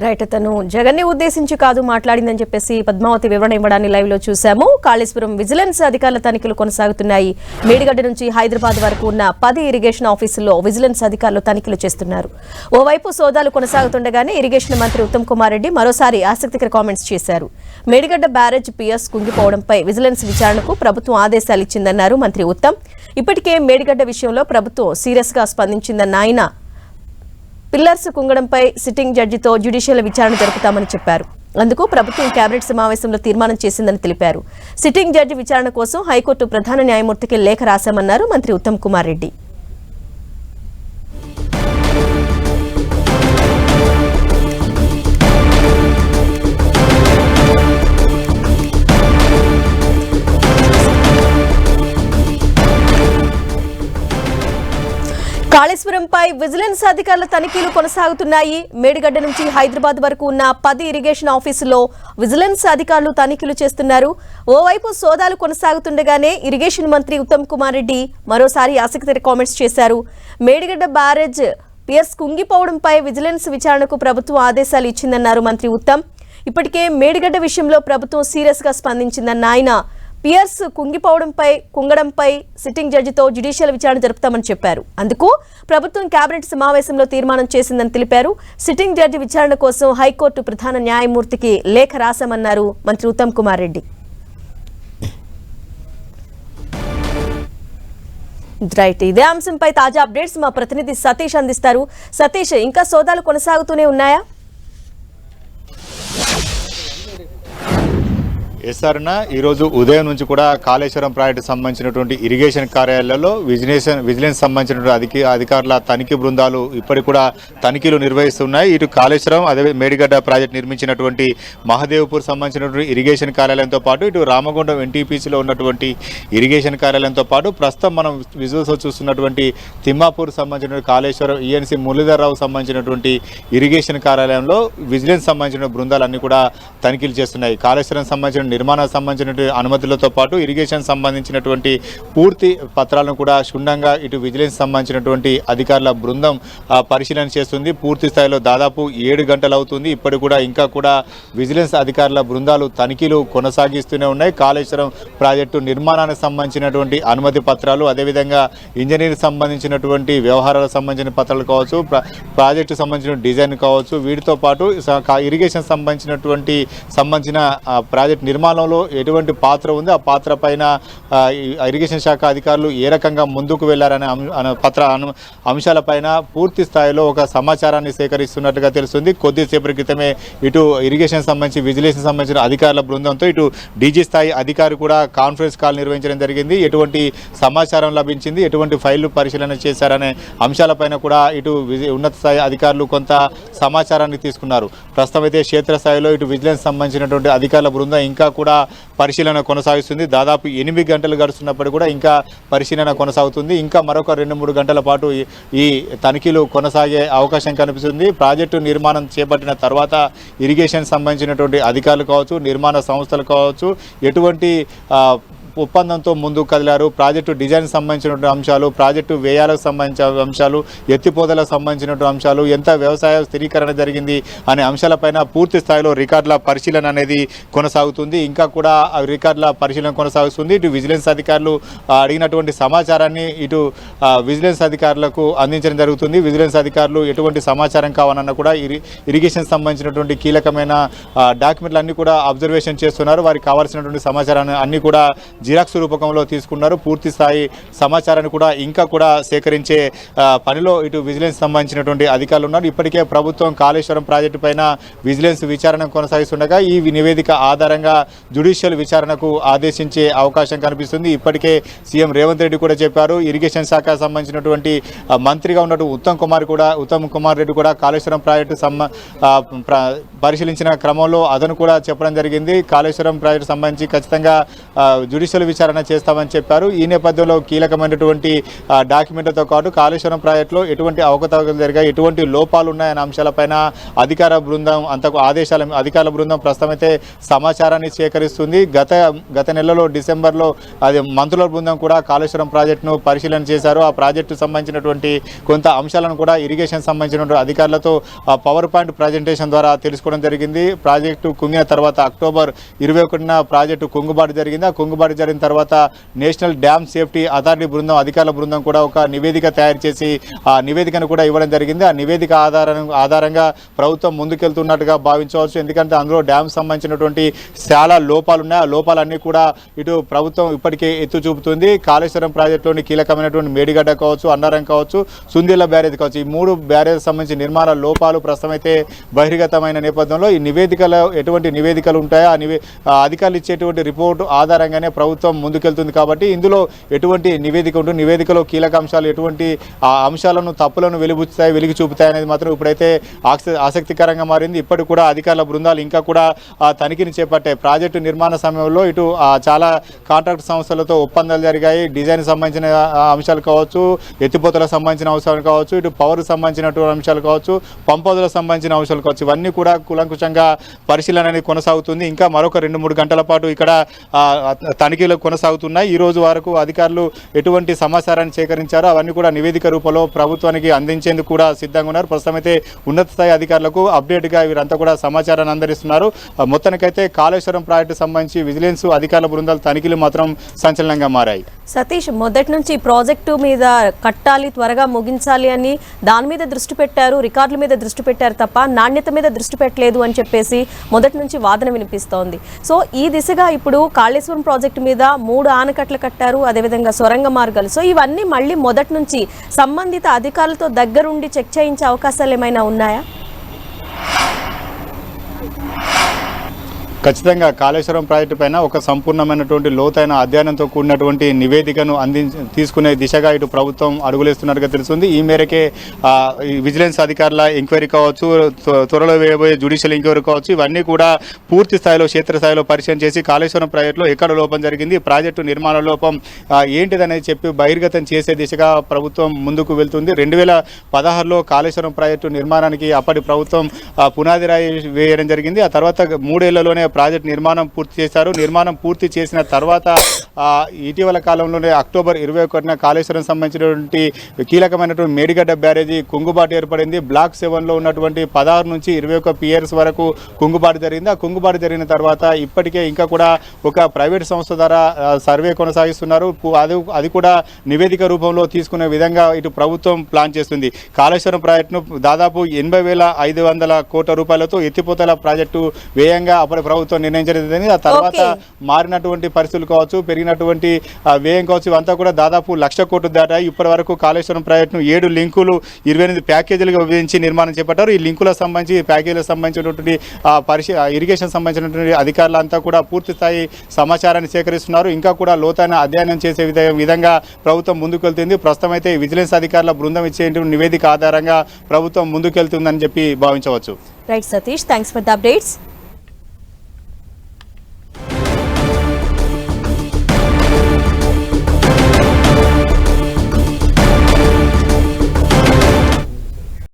Right తను జగన్ని ఉద్దేశించి కాదు మాట్లాడిందని చెప్పేసి పద్మావతి వివరణ ఇవ్వడాన్ని లైవ్లో చూశాము. కాళేశ్వరం విజిలెన్స్ అధికారుల తనిఖీలు కొనసాగుతున్నాయి. మేడిగడ్డ నుంచి హైదరాబాద్ వరకు ఉన్న పది ఇరిగేషన్ ఆఫీసుల్లో విజిలెన్స్ అధికారులు తనిఖీలు చేస్తున్నారు. ఓవైపు సోదాలు కొనసాగుతుండగానే ఇరిగేషన్ మంత్రి ఉత్తమ్ కుమార్ రెడ్డి మరోసారి ఆసక్తికర కామెంట్స్ చేశారు. మేడిగడ్డ బ్యారేజ్ పిఎస్ కుంగిపోవడంపై విజిలెన్స్ విచారణకు ప్రభుత్వం ఆదేశాలు ఇచ్చిందన్నారు మంత్రి ఉత్తమ్. ఇప్పటికే మేడిగడ్డ విషయంలో ప్రభుత్వం సీరియస్గా స్పందించిందన్న ఆయన పిల్లర్స్ కుంగడంపై సిట్టింగ్ జడ్జితో జ్యుడిషియల్ విచారణ జరుపుతామని చెప్పారు. అందుకు ప్రభుత్వం కేబినెట్ సమావేశంలో తీర్మానం చేసిందని తెలిపారు. సిట్టింగ్ జడ్జి విచారణ కోసం హైకోర్టు ప్రధాన న్యాయమూర్తికి లేఖ రాశామన్నారు మంత్రి ఉత్తమ్ కుమార్ రెడ్డి. కాళేశ్వరంపై విజిలెన్స్ అధికారుల తనిఖీలు కొనసాగుతున్నాయి. మేడిగడ్డ నుంచి హైదరాబాద్ వరకు ఉన్న పది ఇరిగేషన్ ఆఫీసులో విజిలెన్స్ అధికారులు తనిఖీలు చేస్తున్నారు. ఓవైపు సోదాలు కొనసాగుతుండగానే ఇరిగేషన్ మంత్రి ఉత్తమ్ కుమార్ రెడ్డి మరోసారి ఆసక్తికర కామెంట్స్ చేశారు. మేడిగడ్డ బ్యారేజ్ పియర్స్ కుంగిపోవడంపై విజిలెన్స్ విచారణకు ప్రభుత్వం ఆదేశాలు ఇచ్చిందన్నారు మంత్రి ఉత్తమ్. ఇప్పటికే మేడిగడ్డ విషయంలో ప్రభుత్వం సీరియస్గా స్పందించిందన్న ఆయన. పియర్స్ కుంగిపోవడంపై కుంగడంపై సిట్టింగ్ జడ్జితో జ్యుడిషియల్ విచారణ జరుపుతామని చెప్పారు. అందుకు ప్రభుత్వం కేబినెట్ సమావేశంలో తీర్మానం చేసిందని తెలిపారు. సిట్టింగ్ జడ్జి విచారణ కోసం హైకోర్టు ప్రధాన న్యాయమూర్తికి లేఖ రాశామన్నారు మంత్రి ఉత్తమ్ కుమార్ రెడ్డి. రైట్ ఇదే అంశంపై తాజా అప్డేట్స్ మా ప్రతినిధి సతీష్ అందిస్తారు. సతీష్ ఇంకా సోదాలు కొనసాగుతూనే ఉన్నాయా? ఎస్ఆర్న ఈరోజు ఉదయం నుంచి కూడా కాళేశ్వరం ప్రాజెక్టు సంబంధించినటువంటి ఇరిగేషన్ కార్యాలయాల్లో విజిలెన్స్ విజిలెన్స్ సంబంధించినటువంటి అధిక అధికారుల తనిఖీ బృందాలు ఇప్పటికి కూడా తనిఖీలు నిర్వహిస్తున్నాయి. ఇటు కాళేశ్వరం అదే మేడిగడ్డ ప్రాజెక్ట్ నిర్మించినటువంటి మహదేవ్పూర్ సంబంధించినటువంటి ఇరిగేషన్ కార్యాలయంతో పాటు ఇటు రామగుండం ఎన్టీపీసీలో ఉన్నటువంటి ఇరిగేషన్ కార్యాలయంతో పాటు ప్రస్తుతం మనం విజువల్స్ చూస్తున్నటువంటి తిమ్మాపూర్ సంబంధించిన కాళేశ్వరం ఈఎన్సీ మురళీధర్రావు సంబంధించినటువంటి ఇరిగేషన్ కార్యాలయంలో విజిలెన్స్ సంబంధించిన బృందాలన్నీ కూడా తనిఖీలు చేస్తున్నాయి. కాళేశ్వరం సంబంధించిన నిర్మాణానికి సంబంధించినటువంటి అనుమతులతో పాటు ఇరిగేషన్ సంబంధించినటువంటి పూర్తి పత్రాలను కూడా క్షుణ్ణంగా ఇటు విజిలెన్స్ సంబంధించినటువంటి అధికారుల బృందం పరిశీలన చేస్తుంది. పూర్తి స్థాయిలో దాదాపు ఏడు గంటలు అవుతుంది ఇప్పటికి కూడా ఇంకా కూడా విజిలెన్స్ అధికారుల బృందాలు తనిఖీలు కొనసాగిస్తూనే ఉన్నాయి. కాళేశ్వరం ప్రాజెక్టు నిర్మాణానికి సంబంధించినటువంటి అనుమతి పత్రాలు అదేవిధంగా ఇంజనీరింగ్ సంబంధించినటువంటి వ్యవహారాలకు సంబంధించిన పత్రాలు కావచ్చు ప్రాజెక్టు సంబంధించిన డిజైన్ కావచ్చు వీటితో పాటు స- కా- ఇరిగేషన్ సంబంధించినటువంటి సంబంధించిన ప్రాజెక్ట్ నిర్మాణ నిర్మాణంలో ఎటువంటి పాత్ర ఉంది? ఆ పాత్ర పైన ఇరిగేషన్ శాఖ అధికారులు ఏ రకంగా ముందుకు వెళ్ళారనే పత్ర అంశాలపైన పూర్తి స్థాయిలో ఒక సమాచారాన్ని సేకరిస్తున్నట్టుగా తెలుస్తుంది. కొద్దిసేపటి క్రితమే ఇటు ఇరిగేషన్ సంబంధించి విజిలెన్స్ సంబంధించిన అధికారుల బృందంతో ఇటు డీజీ స్థాయి అధికారి కూడా కాన్ఫరెన్స్ కాల్ నిర్వహించడం జరిగింది. ఎటువంటి సమాచారం లభించింది? ఎటువంటి ఫైళ్ళు పరిశీలన చేశారనే అంశాలపైన కూడా ఇటు విజి- ఉన్నత స్థాయి అధికారులు కొంత సమాచారాన్ని తీసుకున్నారు. ప్రస్తుతం అయితే క్షేత్రస్థాయిలో ఇటు విజిలెన్స్ సంబంధించినటువంటి అధికారుల బృందం ఇంకా కూడా పరిశీలన కొనసాగిస్తుంది. దాదాపు ఎనిమిది గంటలు గడుస్తున్నప్పటికీ కూడా ఇంకా పరిశీలన కొనసాగుతుంది. ఇంకా మరొక రెండు మూడు గంటల పాటు ఈ- తనిఖీలు కొనసాగే అవకాశం కనిపిస్తుంది. ప్రాజెక్టు నిర్మాణం చేపట్టిన తర్వాత ఇరిగేషన్ సంబంధించినటువంటి అధికారులు కావచ్చు నిర్మాణ సంస్థలు కావచ్చు ఎటువంటి ఒప్పందంతో ముందుకు కదిలారు. ప్రాజెక్టు డిజైన్ సంబంధించినటువంటి అంశాలు ప్రాజెక్టు వ్యయాలకు సంబంధించిన అంశాలు ఎత్తిపోతలకు సంబంధించినటువంటి అంశాలు ఎంత వ్యవసాయ స్థిరీకరణ జరిగింది అనే అంశాలపైన పూర్తి స్థాయిలో రికార్డుల పరిశీలన అనేది కొనసాగుతుంది. ఇంకా కూడా రికార్డుల పరిశీలన కొనసాగుతుంది. ఇటు విజిలెన్స్ అధికారులు అడిగినటువంటి సమాచారాన్ని ఇటు విజిలెన్స్ అధికారులకు అందించడం జరుగుతుంది. విజిలెన్స్ అధికారులు ఎటువంటి సమాచారం కావాలన్నా కూడా ఇరి ఇరిగేషన్ సంబంధించినటువంటి కీలకమైన డాక్యుమెంట్లు అన్ని కూడా అబ్జర్వేషన్ చేస్తున్నారు. వారికి కావాల్సినటువంటి సమాచారాన్ని అన్ని కూడా జిరాక్స్ రూపకంలో తీసుకున్నారు. పూర్తి స్థాయి సమాచారాన్ని కూడా ఇంకా కూడా సేకరించే పనిలో ఇటు విజిలెన్స్ సంబంధించినటువంటి అధికారులు ఉన్నారు. ఇప్పటికే ప్రభుత్వం కాళేశ్వరం ప్రాజెక్టు పైన విజిలెన్స్ విచారణ కొనసాగిస్తుండగా ఈ నివేదిక ఆధారంగా జుడిషియల్ విచారణకు ఆదేశించే అవకాశం కనిపిస్తుంది. ఇప్పటికే సీఎం రేవంత్ రెడ్డి కూడా చెప్పారు. ఇరిగేషన్ శాఖ సంబంధించినటువంటి మంత్రిగా ఉన్నట్టు ఉత్తమ్ కుమార్ కూడా ఉత్తమ్ కుమార్ రెడ్డి కూడా కాళేశ్వరం ప్రాజెక్టు సంబ పరిశీలించిన క్రమంలో అతను కూడా చెప్పడం జరిగింది. కాళేశ్వరం ప్రాజెక్టు సంబంధించి ఖచ్చితంగా జ్యుడిషియల్ జ్యుడిషియల్ విచారణ చేస్తామని చెప్పారు. ఈ నేపథ్యంలో కీలకమైనటువంటి డాక్యుమెంట్లతో పాటు కాళేశ్వరం ప్రాజెక్టులో ఎటువంటి అవకతవకలు జరిగాయి ఎటువంటి లోపాలు ఉన్నాయనే అంశాలపైన అధికార బృందం అంతకు ఆదేశాల అధికారుల బృందం ప్రస్తుతమైతే సమాచారాన్ని సేకరిస్తుంది. గత గత నెలలో డిసెంబర్లో అది మంత్రుల బృందం కూడా కాళేశ్వరం ప్రాజెక్టును పరిశీలన చేశారు. ఆ ప్రాజెక్టు సంబంధించినటువంటి కొంత అంశాలను కూడా ఇరిగేషన్ సంబంధించినటువంటి అధికారులతో ఆ పవర్ పాయింట్ ప్రజెంటేషన్ ద్వారా తెలుసుకోవడం జరిగింది. ప్రాజెక్టు కుంగిన తర్వాత అక్టోబర్ ఇరవై ఒకటిన ప్రాజెక్టు కుంగుబాటు జరిగింది. ఆ కుంగుబాటు జరిగిన తర్వాత నేషనల్ డ్యామ్ సేఫ్టీ అథారిటీ బృందం అధికారుల బృందం కూడా ఒక నివేదిక తయారు చేసి ఆ నివేదికను కూడా ఇవ్వడం జరిగింది. ఆ నివేదిక ఆధారం ఆధారంగా ప్రభుత్వం ముందుకెళ్తున్నట్టుగా భావించవచ్చు. ఎందుకంటే అందులో డ్యామ్ సంబంధించినటువంటి చాలా లోపాలు ఉన్నాయి ఆ లోపాలన్నీ కూడా ఇటు ప్రభుత్వం ఇప్పటికే ఎత్తు చూపుతుంది. కాళేశ్వరం ప్రాజెక్టులోని కీలకమైనటువంటి మేడిగడ్డ కావచ్చు అన్నారం కావచ్చు సుందీల బ్యారేజ్ కావచ్చు ఈ మూడు బ్యారేజ్ సంబంధించి నిర్మాణ లోపాలు ప్రస్తుతం అయితే బహిర్గతమైన నేపథ్యంలో ఈ నివేదికలో ఎటువంటి నివేదికలు ఉంటాయో? ఆ నివే అధికారులు ఇచ్చేటువంటి రిపోర్టు ఆధారంగానే ప్రభుత్వం ముందుకెళ్తుంది కాబట్టి ఇందులో ఎటువంటి నివేదిక ఉంటుంది నివేదికలో కీలక అంశాలు ఎటువంటి అంశాలను తప్పులను వెలుగుతాయి వెలిగి చూపుతాయి అనేది మాత్రం ఇప్పుడైతే ఆసక్తికరంగా మారింది. ఇప్పటికి కూడా అధికారుల బృందాలు ఇంకా కూడా తనిఖీని చేపట్టాయి ప్రాజెక్టు నిర్మాణ సమయంలో ఇటు చాలా కాంట్రాక్ట్ సంస్థలతో ఒప్పందాలు జరిగాయి. డిజైన్ సంబంధించిన అంశాలు కావచ్చు ఎత్తిపోతలకు సంబంధించిన అంశాలు కావచ్చు ఇటు పవర్ సంబంధించినటువంటి అంశాలు కావచ్చు పంపదులకు సంబంధించిన అంశాలు కావచ్చు ఇవన్నీ కూడా కులంకుశంగా పరిశీలన అనేది కొనసాగుతుంది. ఇంకా మరొక రెండు మూడు గంటల పాటు ఇక్కడ తనిఖీ తనిఖీలు కొనసాగుతున్నాయి. ఈ రోజు వరకు అధికారులు ఎటువంటి సమాచారాన్ని సేకరించారో అవన్నీ కూడా నివేదిక రూపంలో ప్రభుత్వానికి అందించేందుకు కూడా సిద్ధంగా ఉన్నారు. ప్రస్తుతమైతే ఉన్నత స్థాయి అధికారులకు అప్డేట్గా వీరంతా కూడా సమాచారాన్ని అందరిస్తున్నారు మొత్తానికైతే కాళేశ్వరం ప్రాజెక్టు సంబంధించి విజిలెన్స్ అధికారుల బృందాలు తనిఖీలు మాత్రం సంచలనంగా మారాయి. సతీష్ మొదటి నుంచి ప్రాజెక్టు మీద కట్టాలి త్వరగా ముగించాలి అని దాని మీద దృష్టి పెట్టారు రికార్డుల మీద దృష్టి పెట్టారు తప్ప నాణ్యత మీద దృష్టి పెట్టలేదు అని చెప్పేసి మొదటి నుంచి వాదన వినిపిస్తోంది. సో ఈ దిశగా ఇప్పుడు కాళేశ్వరం ప్రాజెక్టు మీద మూడు ఆనకట్లు కట్టారు. అదేవిధంగా సొరంగ మార్గాలు. సో ఇవన్నీ మళ్ళీ మొదటి నుంచి సంబంధిత అధికారులతో దగ్గరుండి చెక్ చేయించే అవకాశాలు ఏమైనా ఉన్నాయా? ఖచ్చితంగా కాళేశ్వరం ప్రాజెక్టు పైన ఒక సంపూర్ణమైనటువంటి లోతైన అధ్యయనంతో కూడినటువంటి నివేదికను అందించి తీసుకునే దిశగా ఇటు ప్రభుత్వం అడుగులేస్తున్నట్టుగా తెలుస్తుంది. ఈ మేరకే విజిలెన్స్ అధికారుల ఎంక్వైరీ కావచ్చు త్వరలో వేయబోయే జ్యుడిషియల్ ఎంక్వైరీ కావచ్చు ఇవన్నీ కూడా పూర్తి స్థాయిలో క్షేత్రస్థాయిలో పరిశీలన చేసి కాళేశ్వరం ప్రాజెక్టులో ఎక్కడ లోపం జరిగింది ప్రాజెక్టు నిర్మాణ లోపం ఏంటిదనేది చెప్పి బహిర్గతం చేసే దిశగా ప్రభుత్వం ముందుకు వెళ్తుంది. రెండు వేల పదహారులో కాళేశ్వరం ప్రాజెక్టు నిర్మాణానికి అప్పటి ప్రభుత్వం పునాదిరాయి పునాది రాయి వేయడం జరిగింది. ఆ తర్వాత మూడేళ్ళలోనే ప్రాజెక్ట్ నిర్మాణం పూర్తి చేశారు. నిర్మాణం పూర్తి చేసిన తర్వాత ఇటీవల కాలంలోనే అక్టోబర్ ఇరవై ఒకటిన కాళేశ్వరం సంబంధించినటువంటి కీలకమైనటువంటి మేడిగడ్డ బ్యారేజీ కుంగుబాటు ఏర్పడింది. బ్లాక్ సెవెన్లో ఉన్నటువంటి పదహారు నుంచి ఇరవై ఒక్క పియర్స్ వరకు కుంగుబాటు జరిగింది. ఆ కుంగుబాటు జరిగిన తర్వాత ఇప్పటికే ఇంకా కూడా ఒక ప్రైవేట్ సంస్థ ద్వారా సర్వే కొనసాగిస్తున్నారు. అది అది కూడా నివేదిక రూపంలో తీసుకునే విధంగా ఇటు ప్రభుత్వం ప్లాన్ చేస్తుంది. కాళేశ్వరం ప్రాజెక్టును దాదాపు ఎనభై వేల ఐదు వందల కోట్ల రూపాయలతో ఎత్తిపోతల ప్రాజెక్టు వ్యయంగా అప్పటి ప్రభుత్వం నిర్ణయించడం జరిగింది. ఆ తర్వాత. మారినటువంటి పరిస్థితులు కావచ్చు పెరిగినటువంటి వ్యయం కావచ్చు ఇవంతా కూడా దాదాపు లక్ష కోట్లు దాటాయి. ఇప్పటి వరకు కాళేశ్వరం ప్రాజెక్టును ఏడు లింకులు ఇరవై ఎనిమిది ప్యాకేజీలుగా విభజించి నిర్మాణం చేపట్టారు. ఈ లింకులకు సంబంధించి ప్యాకేజీలకు సంబంధించినటువంటి పరిశీ ఇరిగేషన్ సంబంధించినటువంటి అధికారులంతా కూడా పూర్తి స్థాయి సమాచారాన్ని సేకరిస్తున్నారు. ఇంకా కూడా లోతైన అధ్యయనం చేసే విధ విధంగా ప్రభుత్వం ముందుకు వెళ్తుంది ప్రస్తుతం అయితే విజిలెన్స్ అధికారుల బృందం ఇచ్చేటువంటి నివేదిక ఆధారంగా ప్రభుత్వం ముందుకెళ్తుందని చెప్పి భావించవచ్చు. Right Satish thanks for the updates